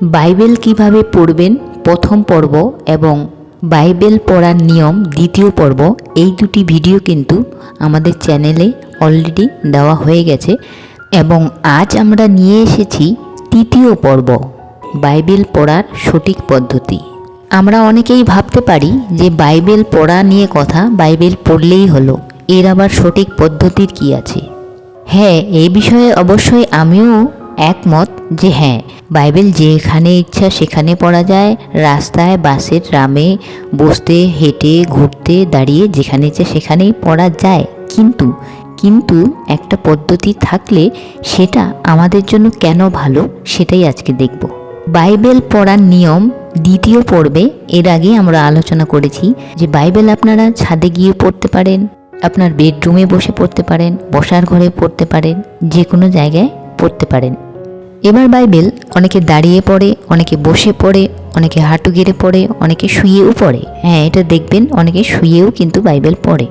Bible কীভাবে পড়বেন প্রথম পর্ব এবং বাইবেল পড়ার নিয়ম দ্বিতীয় পর্ব, এই দুটি ভিডিও কিন্তু আমাদের চ্যানেলে অলরেডি দেওয়া হয়ে গেছে এবং আজ আমরা নিয়ে এসেছি তৃতীয় পর্ব, বাইবেল পড়ার সঠিক পদ্ধতি। আমরা অনেকেই ভাবতে পারি যে বাইবেল পড়া নিয়ে কথা বাইবেল পড়লেই হলো, এর আবার সঠিক পদ্ধতির কি আছে? হ্যাঁ এই বিষয়ে অবশ্যই আমিও একমত যে হ্যাঁ বাইবেল যেখানে ইচ্ছা সেখানে পড়া যায়, রাস্তায় বাসে ট্রামে বসতে, হেঁটে, ঘুরতে, দাঁড়িয়ে যেখানে ইচ্ছা সেখানেই পড়া যায়। কিন্তু কিন্তু একটা পদ্ধতি থাকলে সেটা আমাদের জন্য কেন ভালো সেটাই আজকে দেখব। বাইবেল পড়ার নিয়ম দ্বিতীয় পর্বে, এর আগে আমরা আলোচনা করেছি যে বাইবেল আপনারা ছাদে গিয়ে পড়তে পারেন, আপনার বেডরুমে বসে পড়তে পারেন, বসার ঘরে পড়তে পারেন যে কোনো জায়গায় পড়তে পারেন। এবার বাইবেল অনেকে দাঁড়িয়ে পড়ে, অনেকে বসে পড়ে, অনেকে হাঁটু গেড়ে পড়ে, অনেকে শুয়েও পড়ে। হ্যাঁ এটা দেখবেন, অনেকে শুয়েও কিন্তু বাইবেল পড়ে।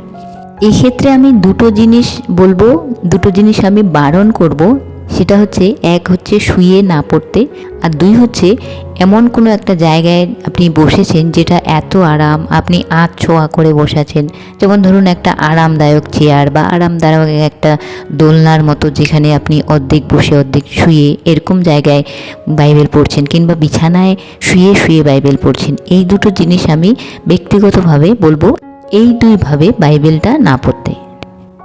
এক্ষেত্রে আমি দুটো জিনিস বলব, দুটো জিনিস আমি বারণ করব সেটা হচ্ছে এক হচ্ছে শুয়ে না পড়তে আর দুই হচ্ছে এমন কোনো একটা জায়গায় আপনি বসেছেন যেটা এত আরাম, আপনি আঁচ ছোঁয়া করে বসেছেন। যেমন ধরুন একটা আরামদায়ক চেয়ার বা আরামদায়ক একটা দোলনার মতো যেখানে আপনি অর্ধেক বসে অর্ধেক শুয়ে এরকম জায়গায় বাইবেল পড়ছেন কিংবা বিছানায় শুয়ে শুয়ে বাইবেল পড়ছেন। এই দুটো জিনিস আমি ব্যক্তিগতভাবে বলব, এই দুইভাবে বাইবেলটা না পড়তে।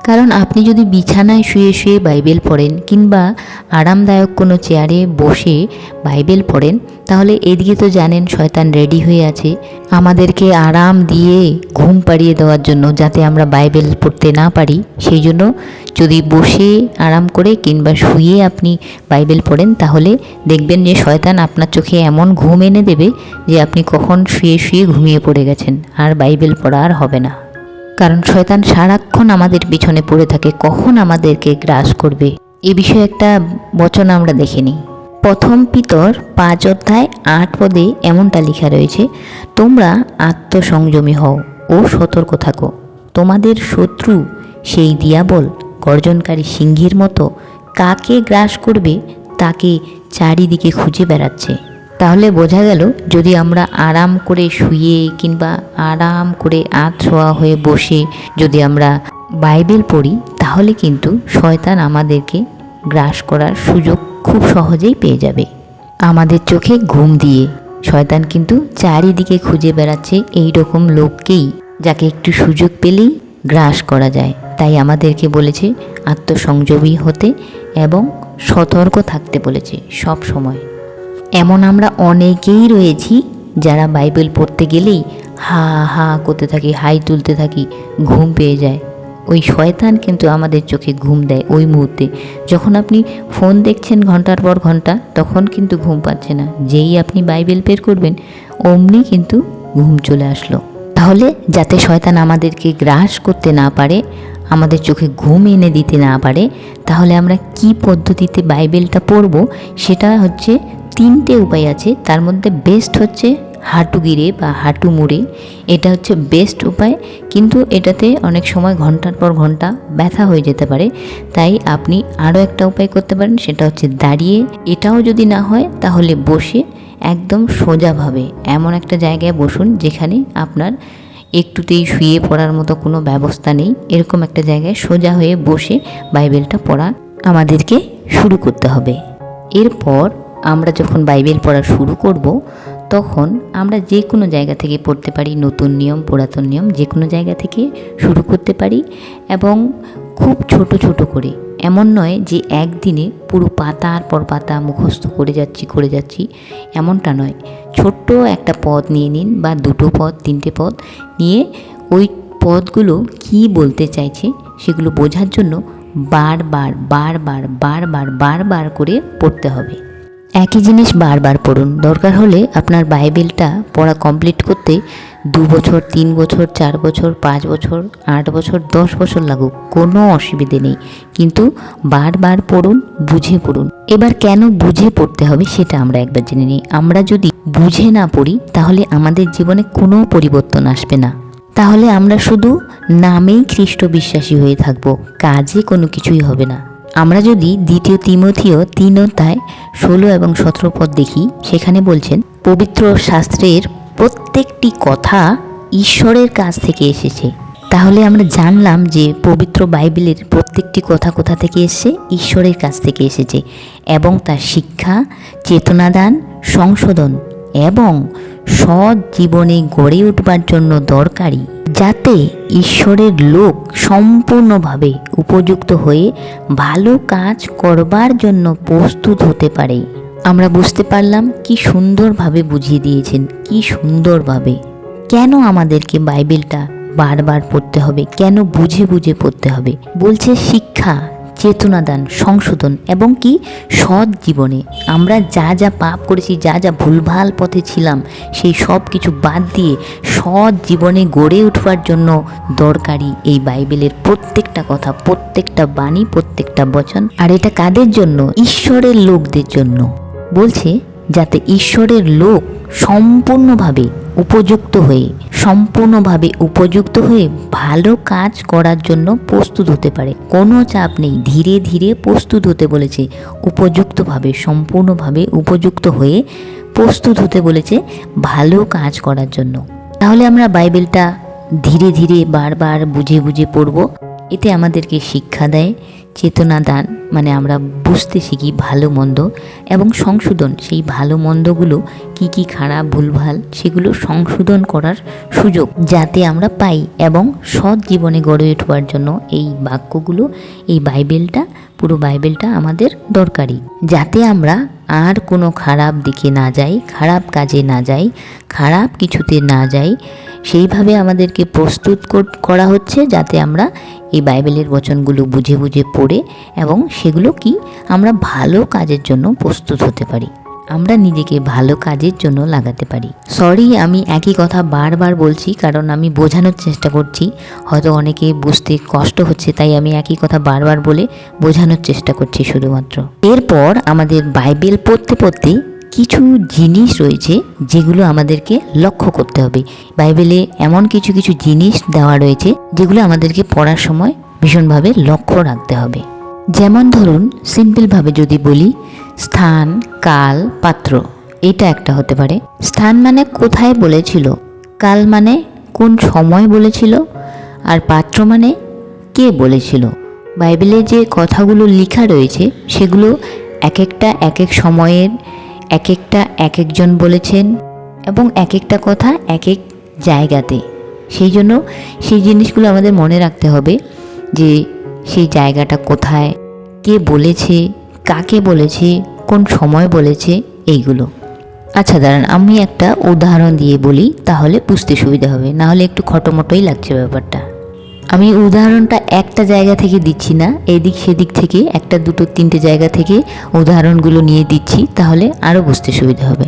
কারণ আপনি যদি বিছানায় শুয়ে শুয়ে বাইবেল পড়েন কিংবা আরামদায়ক কোনো চেয়ারে বসে বাইবেল পড়েন, তাহলে এদিকে তো জানেন শয়তান রেডি হয়ে আছে। আমাদেরকে আরাম দিয়ে ঘুম পাড়িয়ে দেওয়ার জন্য যাতে আমরা বাইবেল পড়তে না পারি, সেই জন্য যদি বসে আরাম করে কিংবা শুয়ে আপনি বাইবেল পড়েন, তাহলে দেখবেন যে শয়তান আপনার চোখে এমন ঘুম এনে দেবে যে আপনি কখন শুয়ে শুয়ে ঘুমিয়ে পড়ে গেছেন। আর বাইবেল পড়া আর হবে না। কারণ শয়তান সারাক্ষণ আমাদের পিছনে পড়ে থাকে, কখন আমাদেরকে গ্রাস করবে? এ বিষয়ে একটা বচন আমরা দেখে নিই প্রথম পিতর পাঁচ অধ্যায় আট পদে এমনটা লেখা রয়েছে, তোমরা আত্মসংযমী হও ও সতর্ক থাকো। তোমাদের শত্রু সেই দিয়াবল, গর্জনকারী সিংহের মতো কাকে গ্রাস করবে, তাকে চারিদিকে খুঁজে বেড়াচ্ছে। তাহলে বোঝা গেল যদি আমরা আরাম করে শুয়ে কিংবা আরাম করে আত শোয়া হয়ে বসে যদি আমরা বাইবেল পড়ি, তাহলে কিন্তু শয়তান আমাদেরকে গ্রাস করার সুযোগ খুব সহজেই পেয়ে যাবে। আমাদের চোখে ঘুম দিয়ে শয়তান কিন্তু চারিদিকে খুঁজে বেড়াচ্ছে এই রকম লোককেই, যাকে একটু সুযোগ পেলেই গ্রাস করা যায়। তাই আমাদেরকে বলেছে আত্মসংযমী হতে এবং সতর্ক থাকতে বলেছে সব সময়। এমন আমরা অনেকেই রয়েছি যারা বাইবেল পড়তে গেলেই হা হা করতে থাকি, হাই তুলতে থাকি, ঘুম পেয়ে যায়। ওই শয়তান কিন্তু আমাদের চোখে ঘুম দেয় ওই মুহূর্তে। যখন আপনি ফোন দেখছেন ঘণ্টার পর ঘণ্টা, তখন কিন্তু ঘুম পাচ্ছে না। যেই আপনি বাইবেল বের করবেন, অমনি কিন্তু ঘুম চলে আসলো। তাহলে যাতে শয়তান আমাদেরকে গ্রাস করতে না পারে, আমাদের চোখে ঘুম এনে দিতে না পারে, তাহলে আমরা কি পদ্ধতিতে বাইবেলটা পড়ব, সেটা হচ্ছে তিনটে উপায় আছে। তার মধ্যে বেস্ট হচ্ছে হাঁটু গিরে বা হাঁটু মুড়ে। এটা হচ্ছে বেস্ট উপায়। কিন্তু এটাতে অনেক সময় ঘণ্টার পর ঘণ্টা ব্যথা হয়ে যেতে পারে। তাই আপনি আরও একটা উপায় করতে পারেন, সেটা হচ্ছে দাঁড়িয়ে। এটাও যদি না হয়, তাহলে বসে একদম সোজাভাবে এমন একটা জায়গায় বসুন, যেখানে আপনার একটুতেই শুয়ে পড়ার মতো কোনো ব্যবস্থা নেই। এরকম একটা জায়গায় সোজা হয়ে বসে বাইবেলটা পড়া আমাদেরকে শুরু করতে হবে। এরপর আমরা যখন বাইবেল পড়া শুরু করব, তখন আমরা যে কোনো জায়গা থেকে পড়তে পারি, নতুন নিয়ম, পুরাতন নিয়ম, যে কোনো জায়গা থেকে শুরু করতে পারি এবং খুব ছোট ছোট করে। এমন নয় যে একদিনে পুরো পাতার পর পাতা মুখস্থ করে যাচ্ছি করে যাচ্ছি, এমনটা নয়। ছোট্ট একটা পদ নিয়ে নিন বা দুটো পদ, তিনটে পদ নিয়ে ওই পদগুলো কি বলতে চাইছে সেগুলো বোঝার জন্য বারবার বারবার বারবার বারবার করে পড়তে হবে। একই জিনিস বারবার পড়ুন। দরকার হলে আপনার বাইবেলটা পড়া কমপ্লিট করতে দু বছর, তিন বছর, চার বছর, পাঁচ বছর, আট বছর, দশ বছর লাগুক, কোনো অসুবিধে নেই। কিন্তু বারবার পড়ুন, বুঝে পড়ুন। এবার কেন বুঝে পড়তে হবে সেটা আমরা একবার জেনে নিই। আমরা যদি বুঝে না পড়ি, তাহলে আমাদের জীবনে কোনো পরিবর্তন আসবে না। তাহলে আমরা শুধু নামেই খ্রিস্ট বিশ্বাসী হয়ে থাকব, কাজে কোনো কিছুই হবে না। আমরা যদি দ্বিতীয় তিমথিও তিন অধ্যায় ষোলো এবং সতেরো পদ দেখি, সেখানে বলছেন, পবিত্র শাস্ত্রের প্রত্যেকটি কথা ঈশ্বরের কাছ থেকে এসেছে। তাহলে আমরা জানলাম যে পবিত্র বাইবেলের প্রত্যেকটি কথা কোথা থেকে এসেছে? ঈশ্বরের কাছ থেকে এসেছে এবং তার শিক্ষা, চেতনাদান, সংশোধন এবং সৎ জীবনে গড়ে উঠবার জন্য দরকারি, যাতে ঈশ্বরের লোক সম্পূর্ণভাবে উপযুক্ত হয়ে ভালো কাজ করবার জন্য প্রস্তুত হতে পারে। আমরা বুঝতে পারলাম কি সুন্দরভাবে বুঝিয়ে দিয়েছেন, কি সুন্দরভাবে। কেন আমাদেরকে বাইবেলটা বারবার পড়তে হবে? কেন বুঝে বুঝে পড়তে হবে? বলছে শিক্ষা চেতনাদান সংশোধন এবং কি? সৎ জীবনে। আমরা যা যা পাপ করেছি, যা যা ভুলভাল পথে ছিলাম, সেই সব কিছু বাদ দিয়ে সৎ জীবনে গড়ে উঠবার জন্য দরকারি এই বাইবেলের প্রত্যেকটা কথা, প্রত্যেকটা বাণী, প্রত্যেকটা বচন। আর এটা কাদের জন্য? ঈশ্বরের লোকদের জন্য। বলছে, যাতে ঈশ্বরের লোক সম্পূর্ণভাবে উপযুক্ত হয়ে, সম্পূর্ণভাবে উপযুক্ত হয়ে ভালো কাজ করার জন্য প্রস্তুত হতে পারে। কোনো চাপ নেই, ধীরে ধীরে প্রস্তুত হতে বলেছে, উপযুক্তভাবে, সম্পূর্ণভাবে উপযুক্ত হয়ে প্রস্তুত হতে বলেছে ভালো কাজ করার জন্য। তাহলে আমরা বাইবেলটা ধীরে ধীরে বারবার বুঝে বুঝে পড়ব। এতে আমাদেরকে শিক্ষা দেয় চেতনা দান মানে আমরা বুঝতে শিখি ভালো মন্দ এবং সংশোধন। সেই ভালো মন্দগুলো কি কি খারাপ, ভুলভাল, সেগুলো সংশোধন করার সুযোগ যাতে আমরা পাই এবং সৎ জীবনে গড়ে উঠবার জন্য এই বাক্যগুলো, এই বাইবেলটা, পুরো বাইবেলটা আমাদের দরকারি। যাতে আমরা আর কোনো খারাপ দিকে না যাই, খারাপ কাজে না যাই, খারাপ কিছুতে না যাই সেইভাবে আমাদেরকে প্রস্তুত কর- হচ্ছে যাতে আমরা এই বাইবেলের বচনগুলো বুঝে বুঝে পড়ে এবং সেগুলো কি আমরা ভালো কাজের জন্য প্রস্তুত হতে পারি। আমরা নিজেকে ভালো কাজের জন্য লাগাতে পারি। সরি আমি একই কথা বারবার বলছি কারণ আমি বোঝানোর চেষ্টা করছি। হয়তো অনেকে বুঝতে কষ্ট হচ্ছে, তাই আমি একই কথা বারবার বলে বোঝানোর চেষ্টা করছি শুধুমাত্র। এরপর আমাদের বাইবেল পড়তে পড়তে কিছু জিনিস রয়েছে যেগুলো আমাদেরকে লক্ষ্য করতে হবে। বাইবেলে এমন কিছু কিছু জিনিস দেওয়া রয়েছে যেগুলো আমাদেরকে পড়ার সময় ভীষণভাবে লক্ষ্য রাখতে হবে। যেমন ধরুন, সিম্পলভাবে যদি বলি, স্থান, কাল, পাত্র, এটা একটা হতে পারে। স্থান মানে কোথায় বলেছিল, কাল মানে কোন সময় বলেছিল, আর পাত্র মানে কে বলেছিল। বাইবেলে যে কথাগুলো লেখা রয়েছে, সেগুলো এক একটা, এক এক সময়ের এক একটা এক একজন বলেছেন এবং এক একটা কথা এক এক জায়গাতে। সেই জন্য সেই জিনিসগুলো আমাদের মনে রাখতে হবে যে সেই জায়গাটা কোথায়, কে বলেছে, কাকে বলেছে, কোন সময় বলেছে, এইগুলো। আচ্ছা দাঁড়ান, আমি একটা উদাহরণ দিয়ে বলি, তাহলে বুঝতে সুবিধা হবে। না হলে একটু খটোমটোই লাগছে ব্যাপারটা। আমি উদাহরণটা একটা জায়গা থেকে দিচ্ছি না, এদিক সেদিক থেকে, একটা, দুটো, তিনটে জায়গা থেকে উদাহরণগুলো নিয়ে দিচ্ছি, তাহলে আরও বুঝতে সুবিধা হবে।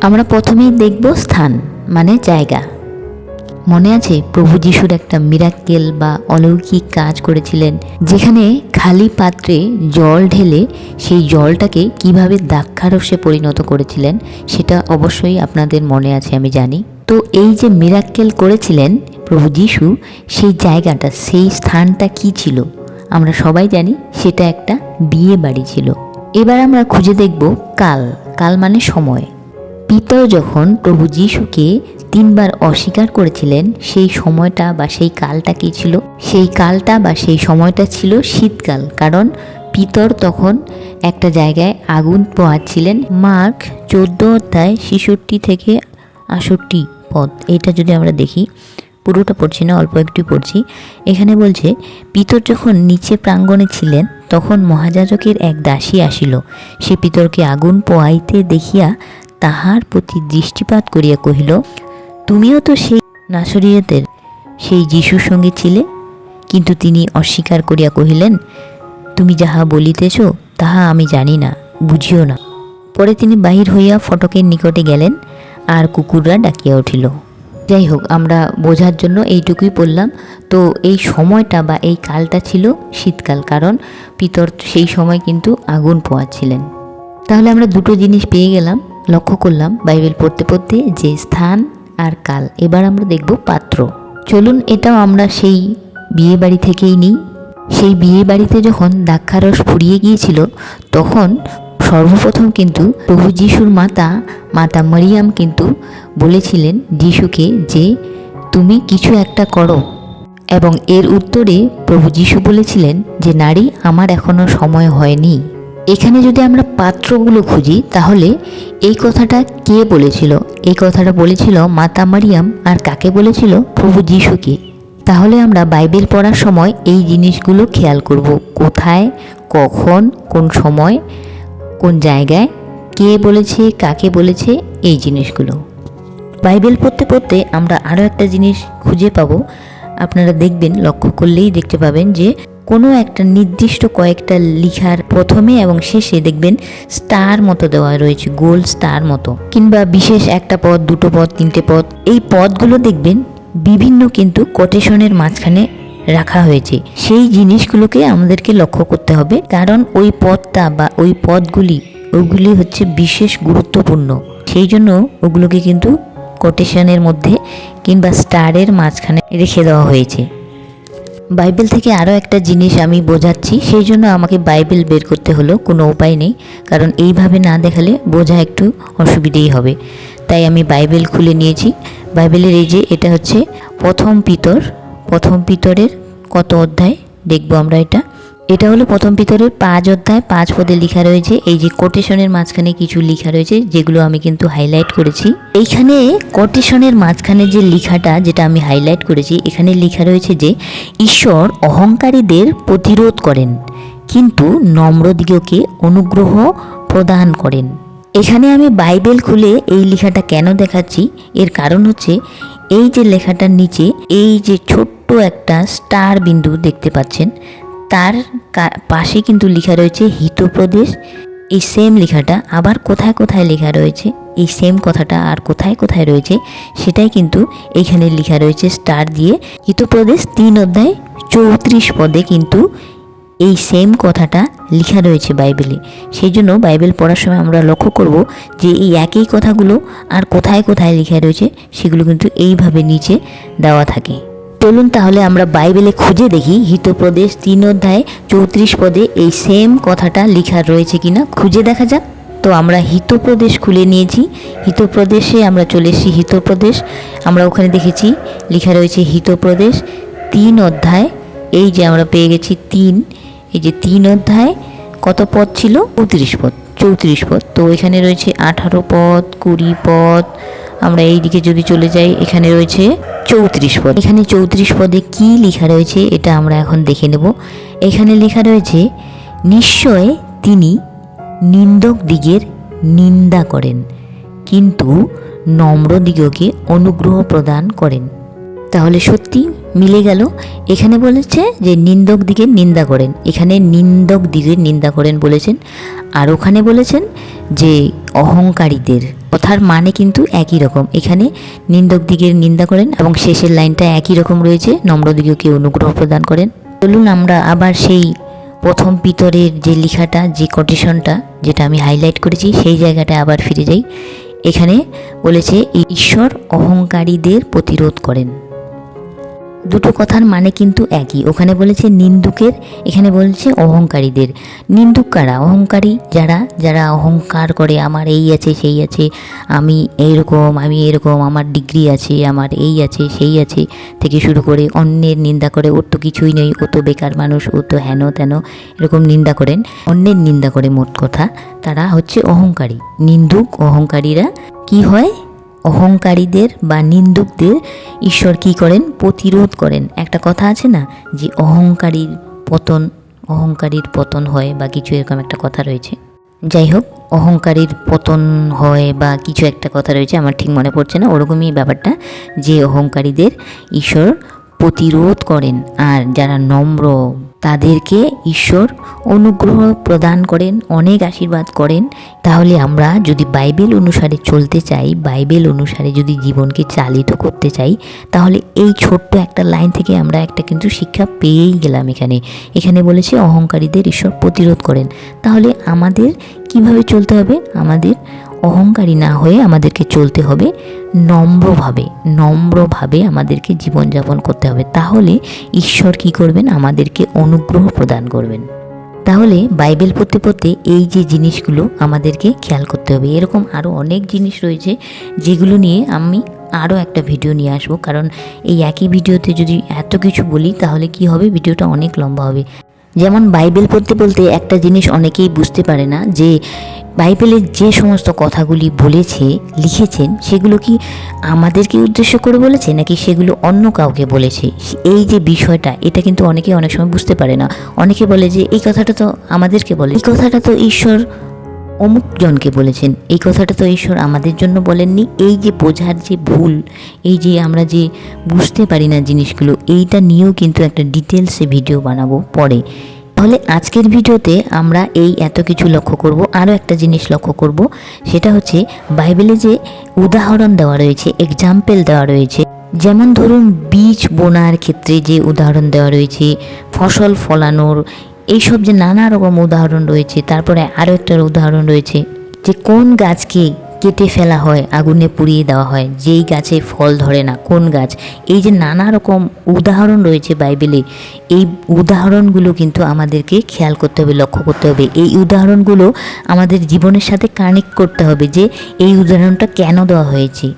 আমরা প্রথমেই দেখব স্থান মানে জায়গা। মনে আছে প্রভু যিশুর একটা মিরাক্কেল বা অলৌকিক কাজ করেছিলেন, যেখানে খালি পাত্রে জল ঢেলে সেই জলটাকে কীভাবে দাক্ষারসে পরিণত করেছিলেন, সেটা অবশ্যই আপনাদের মনে আছে, আমি জানি। তো এই যে মিরাক্কেল করেছিলেন প্রভু যিশু সেই জায়গাটা, সেই স্থানটা কি ছিল? আমরা সবাই জানি সেটা একটা বিয়ে বাড়ি ছিল। এবার আমরা খুঁজে দেখব কাল। কাল মানে সময়। পিতর যখন প্রভু যিশুকে তিনবার অস্বীকার করেছিলেন, সেই সময়টা বা সেই কালটা কি ছিল? সেই কালটা বা সেই সময়টা ছিল শীতকাল, কারণ পিতর তখন একটা জায়গায় আগুন পোহাচ্ছিলেন। মার্ক চোদ্দ অধ্যায় ছেষট্টি থেকে আষট্টি পদ। এটা যদি আমরা দেখি পুরোটা পড়ছি না, অল্প একটু পড়ছি। এখানে বলছে, পিতর যখন নিচে প্রাঙ্গণে ছিলেন, তখন মহাযাজকের এক দাসী আসিল। সে পিতরকে আগুন পোয়াইতে দেখিয়া তাহার প্রতি দৃষ্টিপাত করিয়া কহিল, তুমিও তো সেই নাসরিয়তের সেই যিশুর সঙ্গে ছিলে? কিন্তু তিনি অস্বীকার করিয়া কহিলেন, তুমি যাহা বলিতেছ, তাহা আমি জানি না, বুঝিও না। পরে তিনি বাহির হইয়া ফটকের নিকটে গেলেন, আর কুকুররা ডাকিয়া উঠিল। যাই হোক, আমরা বোঝার জন্য এইটুকুই বললাম। তো এই সময়টা বা এই কালটা ছিল শীতকাল, কারণ পিতর সেই সময় কিন্তু আগুন পোয়াচ্ছিলেন। তাহলে আমরা দুটো জিনিস পেয়ে গেলাম, লক্ষ্য করলাম বাইবেল পড়তে পড়তে যে স্থান আর কাল। এবার আমরা দেখব পাত্র। চলুন, এটাও আমরা সেই বিয়ে বাড়ি থেকেই নিই। সেই বিয়ে বাড়িতে যখন দাক্ষারস ফুরিয়ে গিয়েছিল, তখন সর্বপ্রথম কিন্তু প্রভু যিশুর মাতা মাতা মারিয়াম কিন্তু বলেছিলেন যিশুকে যে, তুমি কিছু একটা করো। এবং এর উত্তরে প্রভু যিশু বলেছিলেন যে, নারী, আমার এখনও সময় হয়নি। এখানে যদি আমরা পাত্রগুলো খুঁজি, তাহলে এই কথাটা কে বলেছিল? এই কথাটা বলেছিল মাতা মারিয়াম। আর কাকে বলেছিল? প্রভু যিশুকে। তাহলে আমরা বাইবেল পড়ার সময় এই জিনিসগুলো খেয়াল করব। কোথায়? কখন? কোন সময়? কোন জায়গায়, কে বলেছে, কাকে বলেছে, এই জিনিসগুলো। বাইবেল পড়তে পড়তে আমরা আরও একটা জিনিস খুঁজে পাবো। আপনারা দেখবেন, লক্ষ্য করলেই দেখতে পাবেন যে, কোনো একটা নির্দিষ্ট কয়েকটা লিখার প্রথমে এবং শেষে দেখবেন স্টার মতো দেওয়া রয়েছে, গোল স্টার মতো। কিংবা বিশেষ একটা পদ, দুটো পদ, তিনটে পদ, এই পদগুলো দেখবেন বিভিন্ন কিন্তু কোটেশনের মাঝখানে রাখা হয়েছে। সেই জিনিসগুলোকে আমাদেরকে লক্ষ্য করতে হবে। কারণ ওই পদটা বা ওই পদগুলি ওগুলি হচ্ছে বিশেষ গুরুত্বপূর্ণ। সেই জন্য ওগুলোকে কিন্তু কোটেশনের মধ্যে কিংবা স্টারের মাঝখানে রেখে দেওয়া হয়েছে। বাইবেল থেকে আরও একটা জিনিস আমি বোঝাচ্ছি, সেই জন্য আমাকে বাইবেল বের করতে হলো, কোনো উপায় নেই। কারণ এইভাবে না দেখালে বোঝা একটু অসুবিধেই হবে। তাই আমি বাইবেল খুলে নিয়েছি। বাইবেলের এই যে, এটা হচ্ছে প্রথম পিতর প্রথম পিতরের কত অধ্যায়? দেখব আমরা এটা। এটা হলো প্রথম পিতরের পাঁচ অধ্যায়। পাঁচ পদে লেখা রয়েছে, এই যে কোটেশনের মাঝখানে কিছু লেখা রয়েছে, যেগুলো আমি কিন্তু হাইলাইট করেছি। এইখানে কোটেশনের মাঝখানে যে লেখাটা, যেটা আমি হাইলাইট করেছি, এখানে লেখা রয়েছে যে, ঈশ্বর অহংকারীদের প্রতিরোধ করেন, কিন্তু নম্রদিগকে অনুগ্রহ প্রদান করেন। এখানে আমি বাইবেল খুলে এই লেখাটা কেন দেখাচ্ছি? এর কারণ হচ্ছে, এই যে লেখাটার নিচে, এই যে ছোট্ট একটা স্টার বিন্দু দেখতে পাচ্ছেন। তার পাশে কিন্তু লেখা রয়েছে হিতপ্রদেশ। এই সেম লেখাটা আবার কোথায় কোথায় লেখা রয়েছে? এই সেম কথাটা আর কোথায় কোথায় রয়েছে? সেটাই কিন্তু এখানে লেখা রয়েছে স্টার দিয়ে। হিতপ্রদেশ তিন অধ্যায় চৌত্রিশ পদে কিন্তু এই সেম কথাটা লেখা রয়েছে বাইবেলে। সেই জন্য বাইবেল পড়ার সময় আমরা লক্ষ্য করব যে এই একই কথাগুলো আর কোথায় কোথায় লেখা রয়েছে, সেগুলো কিন্তু এইভাবে নিচে দেওয়া থাকে। চলুন তাহলে আমরা বাইবেলে খুঁজে দেখি হিতপ্রদেশ তিন অধ্যায় চৌত্রিশ পদে এই সেম কথাটা লেখা রয়েছে কিনা। খুঁজে দেখা যাক। তো আমরা হিতপ্রদেশ খুলে নিয়েছি। হিতপ্রদেশে আমরা চলে এসেছি হিতপ্রদেশ। আমরা ওখানে দেখেছি, লেখা রয়েছে হিতপ্রদেশ তিন অধ্যায়। এই যে আমরা পেয়ে গেছি তিন। এই যে তিন অধ্যায় কত পদ ছিল? চৌত্রিশ পদ চৌত্রিশ পদ। তো এখানে রয়েছে আঠারো পদ, কুড়ি পদ আমরা এই দিকে যদি চলে যাই, এখানে রয়েছে চৌত্রিশ পদ। এখানে চৌত্রিশ পদে কি লেখা রয়েছে, এটা আমরা এখন দেখে নেব। এখানে লেখা রয়েছে, নিশ্চয় তিনি নিন্দক দিগের নিন্দা করেন, কিন্তু নম্রদিগকে অনুগ্রহ প্রদান করেন। তাহলে সত্যি মিলে গেল। এখানে বলেছে যে নিন্দক দিকে নিন্দা করেন। এখানে নিন্দক দিকে নিন্দা করেন বলেছেন। আর ওখানে বলেছেন যে অহংকারীদের কথার মানে কিন্তু একই রকম। এখানে নিন্দক দিকের নিন্দা করেন এবং শেষের লাইনটা একই রকম রয়েছে। নম্রদিগকে অনুগ্রহ প্রদান করেন। চলুন আমরা আবার সেই প্রথম পিতরের যে লেখাটা, যে কোটেশনটা, যেটা আমি হাইলাইট করেছি, সেই জায়গাটা আবার ফিরে যাই। এখানে বলেছে, ঈশ্বর অহংকারীদের প্রতিরোধ করেন। দুটো কথার মানে কিন্তু একই। ওখানে বলেছে নিন্দুকের, এখানে বলছে অহংকারীদের। নিন্দুক কারা? অহংকারী যারা যারা অহংকার করে, আমার এই আছে, সেই আছে, আমি এইরকম, আমি এরকম, আমার ডিগ্রি আছে, আমার এই আছে, সেই আছে থেকে শুরু করে অন্যের নিন্দা করে, ওর তো কিছুই নেই, ও তো বেকার মানুষ, ও তো হেন তেন এরকম নিন্দা করেন। অন্যের নিন্দা করে মোট কথা, তারা হচ্ছে অহংকারী। নিন্দুক, অহংকারীরা কি হয়? অহংকারীদের বা নিন্দুকদের ঈশ্বর কি করেন? প্রতিরোধ করেন। একটা কথা আছে না? যে অহংকারীর পতন অহংকারীর পতন হয় বা কিছু এরকম একটা কথা রয়েছে। যাই হোক, অহংকারীর পতন হয় বা কিছু একটা কথা রয়েছে, আমার ঠিক মনে পড়ছে না। ওরকমই ব্যাপারটা, যে অহংকারীদের ঈশ্বর প্রতিরোধ করেন। আর যারা নম্র তাদেরকে ঈশ্বর অনুগ্রহ প্রদান করেন, অনেক আশীর্বাদ করেন। তাহলে আমরা যদি বাইবেল অনুসারে চলতে চাই, বাইবেল অনুসারে যদি জীবনকে চালিত করতে চাই, তাহলে এই ছোট্ট একটা লাইন থেকে আমরা একটা কিন্তু শিক্ষা পেয়েই গেলাম এখানে। এখানে বলেছে, অহংকারীদের ঈশ্বর প্রতিরোধ করেন। তাহলে আমাদের কীভাবে চলতে হবে? আমাদের অহংকারী না হয়ে আমাদেরকে চলতে হবে নম্রভাবে নম্রভাবে আমাদেরকে জীবনযাপন করতে হবে। তাহলে ঈশ্বর কি করবেন? আমাদেরকে অনুগ্রহ প্রদান করবেন। তাহলে বাইবেল পড়তে পড়তে এই যে জিনিসগুলো আমাদেরকে খেয়াল করতে হবে। এরকম আরও অনেক জিনিস রয়েছে যেগুলো নিয়ে আমি আরও একটা ভিডিও নিয়ে আসব। কারণ এই একই ভিডিওতে যদি এত কিছু বলি, তাহলে কি হবে? ভিডিওটা অনেক লম্বা হবে। যেমন বাইবেল পড়তে বলতে একটা জিনিস অনেকেই বুঝতে পারে না যে বাইবেলের যে সমস্ত কথাগুলি বলেছে, লিখেছেন, সেগুলো কি আমাদেরকে উদ্দেশ্য করে বলেছে নাকি সেগুলো অন্য কাউকে বলেছে? এই যে বিষয়টা, এটা কিন্তু অনেকে অনেক সময় বুঝতে পারে না। অনেকে বলে যে, এই কথাটা তো আমাদেরকে বলে। এই কথাটা তো ঈশ্বর অমুক জনকে বলেছেন, এই কথাটা তো ঈশ্বর আমাদের জন্য বলেননি। এই যে বোঝার যে ভুল, এই যে আমরা যে বুঝতে পারি না জিনিসগুলো, এইটা নিয়েও কিন্তু একটা ডিটেলসে ভিডিও বানাবো পরে। তাহলে আজকের ভিডিওতে আমরা এই এত কিছু লক্ষ্য করব, আরও একটা জিনিস লক্ষ্য করব, সেটা হচ্ছে বাইবেলে যে উদাহরণ দেওয়া রয়েছে এক্সাম্পল দেওয়া রয়েছে, যেমন ধরুন বীজ বোনার ক্ষেত্রে যে উদাহরণ দেওয়া রয়েছে, ফসল ফলানোর এইসব যে নানা রকম উদাহরণ রয়েছে, তারপরে আরও একটা উদাহরণ রয়েছে যে কোন গাছকে কেটে ফেলা হয়, আগুনে পুড়িয়ে দেওয়া হয়, যেই গাছে ফল ধরে না, কোন গাছ? এই যে নানা রকম উদাহরণ রয়েছে বাইবেলে, এই উদাহরণগুলো কিন্তু আমাদেরকে খেয়াল করতে হবে, লক্ষ্য করতে হবে। এই উদাহরণগুলো আমাদের জীবনের সাথে কানেক্ট করতে হবে যে এই উদাহরণটা কেন দেওয়া হয়েছে,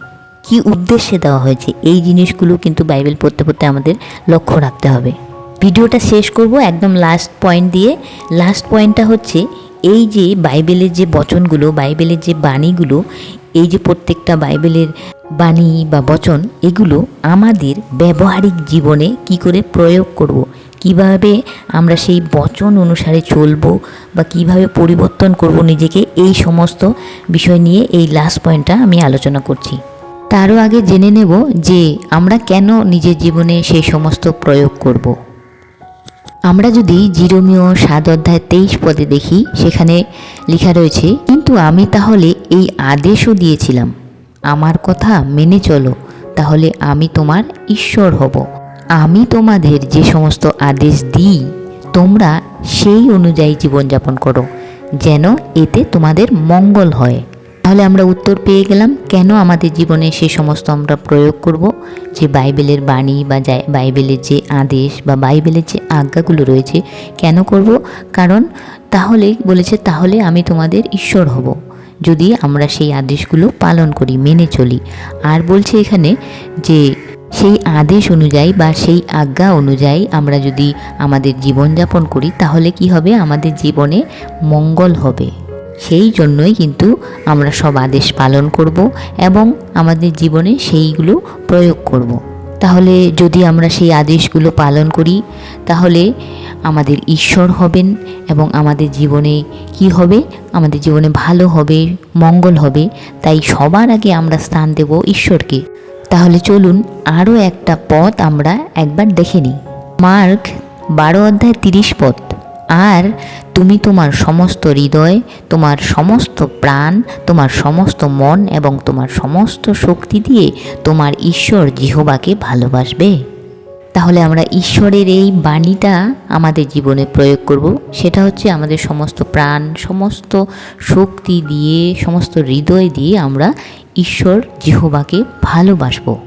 কি উদ্দেশ্যে দেওয়া হয়েছে, এই জিনিসগুলো কিন্তু বাইবেল পড়তে পড়তে আমাদের লক্ষ্য রাখতে হবে। ভিডিওটা শেষ করব একদম লাস্ট পয়েন্ট দিয়ে লাস্ট পয়েন্টটা হচ্ছে, এই যে বাইবেলের যে বচনগুলো, বাইবেলের যে বাণীগুলো, এই যে প্রত্যেকটা বাইবেলের বাণী বা বচন, এগুলো আমাদের ব্যবহারিক জীবনে কি করে প্রয়োগ করব। কীভাবে আমরা সেই বচন অনুসারে চলবো বা কীভাবে পরিবর্তন করব নিজেকে এই সমস্ত বিষয় নিয়ে এই লাস্ট পয়েন্টটা আমি আলোচনা করছি তারও আগে জেনে নেব যে আমরা কেন নিজের জীবনে সেই সমস্ত প্রয়োগ করব। আমরা যদি জিরোমিও সাত অধ্যায় তেইশ পদে দেখি, সেখানে লেখা রয়েছে, কিন্তু আমি তাহলে এই আদেশও দিয়েছিলাম, আমার কথা মেনে চলো, তাহলে আমি তোমার ঈশ্বর হব। আমি তোমাদের যে সমস্ত আদেশ দিই, তোমরা সেই অনুযায়ী জীবনযাপন করো, যেন এতে তোমাদের মঙ্গল হয়। তাহলে আমরা উত্তর পেয়ে গেলাম, কেন আমাদের জীবনে সে সমস্ত আমরা প্রয়োগ করব? যে বাইবেলের বাণী বা বাইবেলের যে আদেশ বা বাইবেলের যে আজ্ঞাগুলো রয়েছে, কেন করব? কারণ তাহলে বলেছে, তাহলে আমি তোমাদের ঈশ্বর হব। যদি আমরা সেই আদেশগুলো পালন করি, মেনে চলি। আর বলছে এখানে যে সেই আদেশ অনুযায়ী বা সেই আজ্ঞা অনুযায়ী আমরা যদি আমাদের জীবনযাপন করি, তাহলে কি হবে? আমাদের জীবনে মঙ্গল হবে। সেই জন্যই কিন্তু আমরা সব আদেশ পালন করব এবং আমাদের জীবনে সেইগুলো প্রয়োগ করব। তাহলে যদি আমরা সেই আদেশগুলো পালন করি, তাহলে আমাদের ঈশ্বর হবেন এবং আমাদের জীবনে কি হবে? আমাদের জীবনে ভালো হবে, মঙ্গল হবে, তাই সবার আগে আমরা স্থান দেব ঈশ্বরকে। তাহলে চলুন আরও একটা পথ আমরা একবার দেখে নিই। মার্ক বারো অধ্যায় তিরিশ পথ। আর তুমি তোমার সমস্ত হৃদয়, তোমার সমস্ত প্রাণ, তোমার সমস্ত মন এবং তোমার সমস্ত শক্তি দিয়ে তোমার ঈশ্বর জিহবাকে ভালোবাসবে। তাহলে আমরা ঈশ্বরের এই বাণীটা আমাদের জীবনে প্রয়োগ করব। সেটা হচ্ছে আমাদের সমস্ত প্রাণ, সমস্ত শক্তি দিয়ে, সমস্ত হৃদয় দিয়ে আমরা ঈশ্বর জিহবাকে ভালোবাসবো।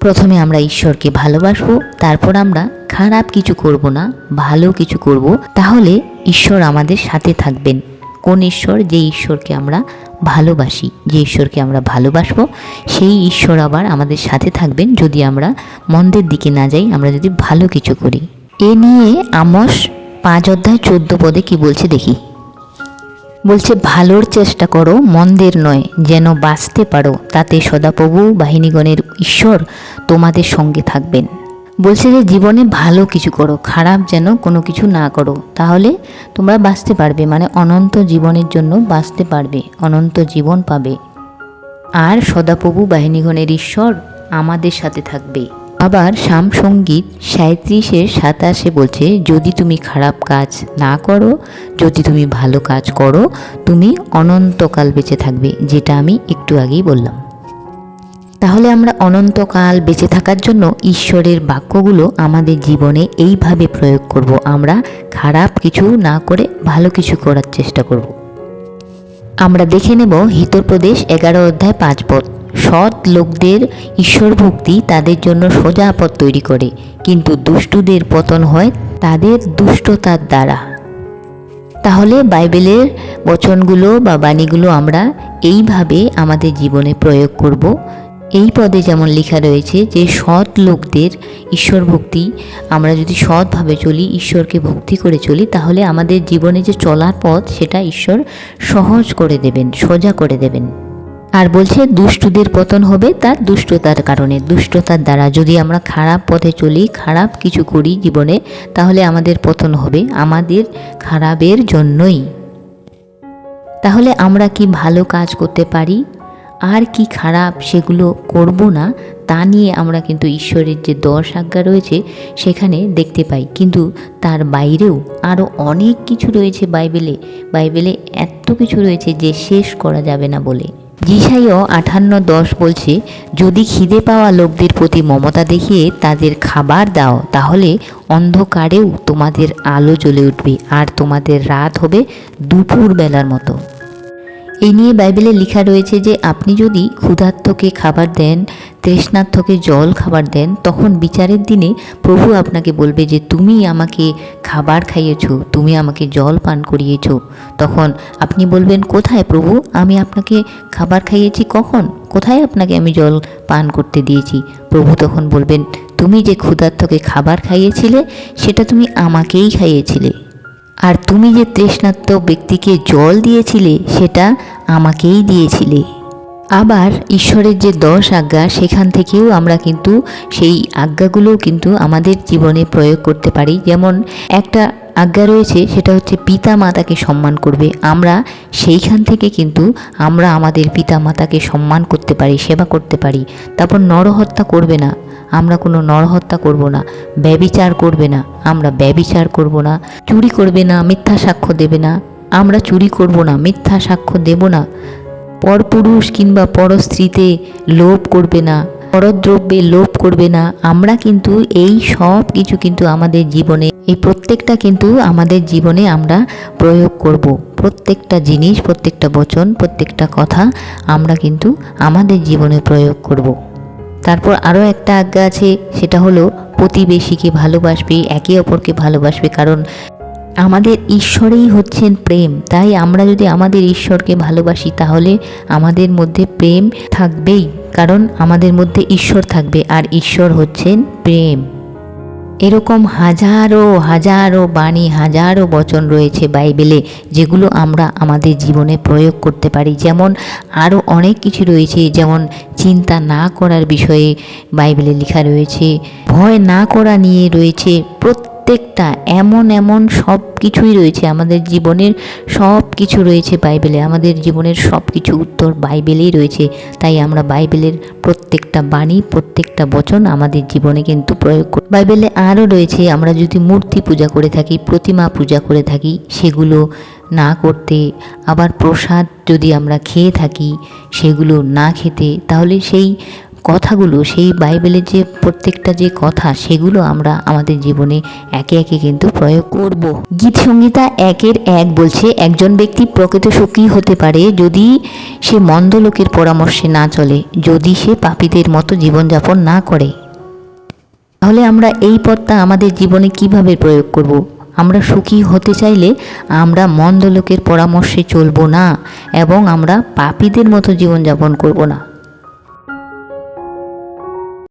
প্রথমে আমরা ঈশ্বরকে ভালোবাসবো, তারপর আমরা খারাপ কিছু করব না, ভালো কিছু করব, তাহলে ঈশ্বর আমাদের সাথে থাকবেন। কোন ঈশ্বর? যে ঈশ্বরকে আমরা ভালোবাসি, যে ঈশ্বরকে আমরা ভালোবাসব, সেই ঈশ্বর আবার আমাদের সাথে থাকবেন যদি আমরা মন্দের দিকে না যাই, আমরা যদি ভালো কিছু করি। এ নিয়ে আমস পাঁচ অধ্যায় চোদ্দ পদে কি বলছে দেখি। বলছে, ভালোর চেষ্টা করো, মন্দের নয়, যেন বাঁচতে পারো, তাতে সদাপ্রভু বাহিনীগণের ঈশ্বর তোমাদের সঙ্গে থাকবেন। বলছে যে, জীবনে ভালো কিছু করো, খারাপ যেন কোনো কিছু না করো, তাহলে তোমরা বাঁচতে পারবে। মানে অনন্ত জীবনের জন্য বাঁচতে পারবে, অনন্ত জীবন পাবে। আর সদাপ্রভু বাহিনীগণের ঈশ্বর আমাদের সাথে থাকবে। আবার শাম সংগীত সাঁত্রিশের সাতাশে বলছে, যদি তুমি খারাপ কাজ না করো, যদি তুমি ভালো কাজ করো, তুমি অনন্তকাল বেঁচে থাকবে, যেটা আমি একটু আগেই বললাম। তাহলে আমরা অনন্তকাল বেঁচে থাকার জন্য ঈশ্বরের বাক্যগুলো আমাদের জীবনে এইভাবে প্রয়োগ করব। আমরা খারাপ কিছু না করে ভালো কিছু করার চেষ্টা করব। আমরা দেখে নেব হিতোপদেশ এগারো অধ্যায় পাঁচ পথ সৎ লোকদের ঈশ্বর ভক্তি তাদের জন্য সোজা পথ তৈরি করে, কিন্তু দুষ্টুদের পতন হয় তাদের দুষ্টতার দ্বারা। তাহলে বাইবেলের বচনগুলো বা বাণীগুলো আমরা এইভাবে আমাদের জীবনে প্রয়োগ করব। এই পদে যেমন লেখা রয়েছে যে সৎ লোকদের ঈশ্বর ভক্তি, আমরা যদি সৎভাবে চলি, ঈশ্বরকে ভক্তি করে চলি, তাহলে আমাদের জীবনে যে চলার পথ, সেটা ঈশ্বর সহজ করে দেবেন, সোজা করে দেবেন। আর বলছে, দুষ্টুদের পতন হবে তার দুষ্টতার কারণে। দুষ্টতার দ্বারা যদি আমরা খারাপ পথে চলি, খারাপ কিছু করি জীবনে, তাহলে আমাদের পতন হবে আমাদের খারাপের জন্যই। তাহলে আমরা কি ভালো কাজ করতে পারি? আর কি খারাপ সেগুলো করব না, তা নিয়ে আমরা কিন্তু ঈশ্বরের যে দশ আজ্ঞা রয়েছে, সেখানে দেখতে পাই। কিন্তু তার বাইরেও আরও অনেক কিছু রয়েছে বাইবেলে। বাইবেলে এত কিছু রয়েছে যে শেষ করা যাবে না বলে। জিসাইও আঠান্ন দশ বলছে, যদি খিদে পাওয়া লোকদের প্রতি মমতা দেখিয়ে তাদের খাবার দাও, তাহলে অন্ধকারেও তোমাদের আলো জ্বলে উঠবে, আর তোমাদের রাত হবে দুপুর বেলার মতো। এই নিয়ে বাইবেলে লেখা রয়েছে যে আপনি যদি ক্ষুধার্থকে খাবার দেন তৃষ্ণার্থকে জল খাবার দেন, তখন বিচারের দিনে প্রভু আপনাকে বলবে যে তুমি আমাকে খাবার খাইয়েছ, তুমি আমাকে জল পান করিয়েছ। তখন আপনি বলবেন, কোথায় প্রভু? আমি আপনাকে খাবার খাইয়েছি কখন? কোথায় আপনাকে আমি জল পান করতে দিয়েছি? প্রভু তখন বলবেন, তুমি যে ক্ষুধার্থকে খাবার খাইয়েছিলে, সেটা তুমি আমাকেই খাইয়েছিলে। আর তুমি যে তৃষ্ণাত্ম ব্যক্তিকে জল দিয়েছিলে, সেটা আমাকেই দিয়েছিলে। আবার ঈশ্বরের যে দশ আজ্ঞা, সেখান থেকেও আমরা কিন্তু সেই আজ্ঞাগুলোও কিন্তু আমাদের জীবনে প্রয়োগ করতে পারি। যেমন একটা আজ্ঞা রয়েছে, সেটা হচ্ছে পিতা মাতাকে সম্মান করবে। আমরা সেইখান থেকে কিন্তু আমরা আমাদের পিতা মাতাকে সম্মান করতে পারি, সেবা করতে পারি। তারপর নরহত্যা করবে না। আমরা কোনো নরহত্যা করব না, ব্যবিচার করবে না, আমরা ব্যবিচার করব না, চুরি করবে না, মিথ্যা সাক্ষ্য দেবে না, আমরা চুরি করব না, মিথ্যা সাক্ষ্য দেব না। পরপুরুষ কিংবা পরস্ত্রীতে লোভ করবে না, পরদ্রব্যে লোভ করবে না, আমরা কিন্তু এই সব কিছু কিন্তু আমাদের জীবনে, এই প্রত্যেকটা কিন্তু আমাদের জীবনে আমরা প্রয়োগ করব। প্রত্যেকটা জিনিস, প্রত্যেকটা বচন, প্রত্যেকটা কথা আমরা কিন্তু আমাদের জীবনে প্রয়োগ করব। তারপর আরও একটা আজ্ঞা আছে, সেটা হলো প্রতিবেশীকে ভালোবাসবে, একে অপরকে ভালোবাসবে, কারণ আমাদের ঈশ্বরেই হচ্ছেন প্রেম। তাই আমরা যদি আমাদের ঈশ্বরকে ভালোবাসি, তাহলে আমাদের মধ্যে প্রেম থাকবেই, কারণ আমাদের মধ্যে ঈশ্বর থাকবে, আর ঈশ্বর হচ্ছেন প্রেম। এরকম হাজারো হাজারো বাণী, হাজারো বচন রয়েছে বাইবেলে, যেগুলো আমরা আমাদের জীবনে প্রয়োগ করতে পারি। যেমন আরও অনেক কিছু রয়েছে, যেমন চিন্তা না করার বিষয়ে বাইবেলে লেখা রয়েছে, ভয় না করা নিয়ে রয়েছে প্রত্যেকটা এমন এমন সব কিছুই রয়েছে, আমাদের জীবনের সব কিছু রয়েছে বাইবেলে, আমাদের জীবনের সব কিছু উত্তর বাইবেলেই রয়েছে। তাই আমরা বাইবেলের প্রত্যেকটা বাণী, প্রত্যেকটা বচন আমাদের জীবনে কিন্তু প্রয়োগ করি বাইবেলে আরও রয়েছে, আমরা যদি মূর্তি পূজা করে থাকি, প্রতিমা পূজা করে থাকি, সেগুলো না করতে, আবার প্রসাদ যদি আমরা খেয়ে থাকি, সেগুলো না খেতে, তাহলে সেই কথাগুলো, সেই বাইবেলের যে প্রত্যেকটা যে কথা, সেগুলো আমরা আমাদের জীবনে একে একে কিন্তু প্রয়োগ করব। গীত সংগীতা একের এক বলছে, একজন ব্যক্তি প্রকৃত সুখী হতে পারে যদি সে মন্দ লোকের পরামর্শে না চলে, যদি সে পাপীদের মতো জীবনযাপন না করে। তাহলে আমরা এই পথটা আমাদের জীবনে কীভাবে প্রয়োগ করব। আমরা সুখী হতে চাইলে আমরা মন্দ লোকের পরামর্শে চলবো না এবং আমরা পাপীদের মতো জীবনযাপন করব না।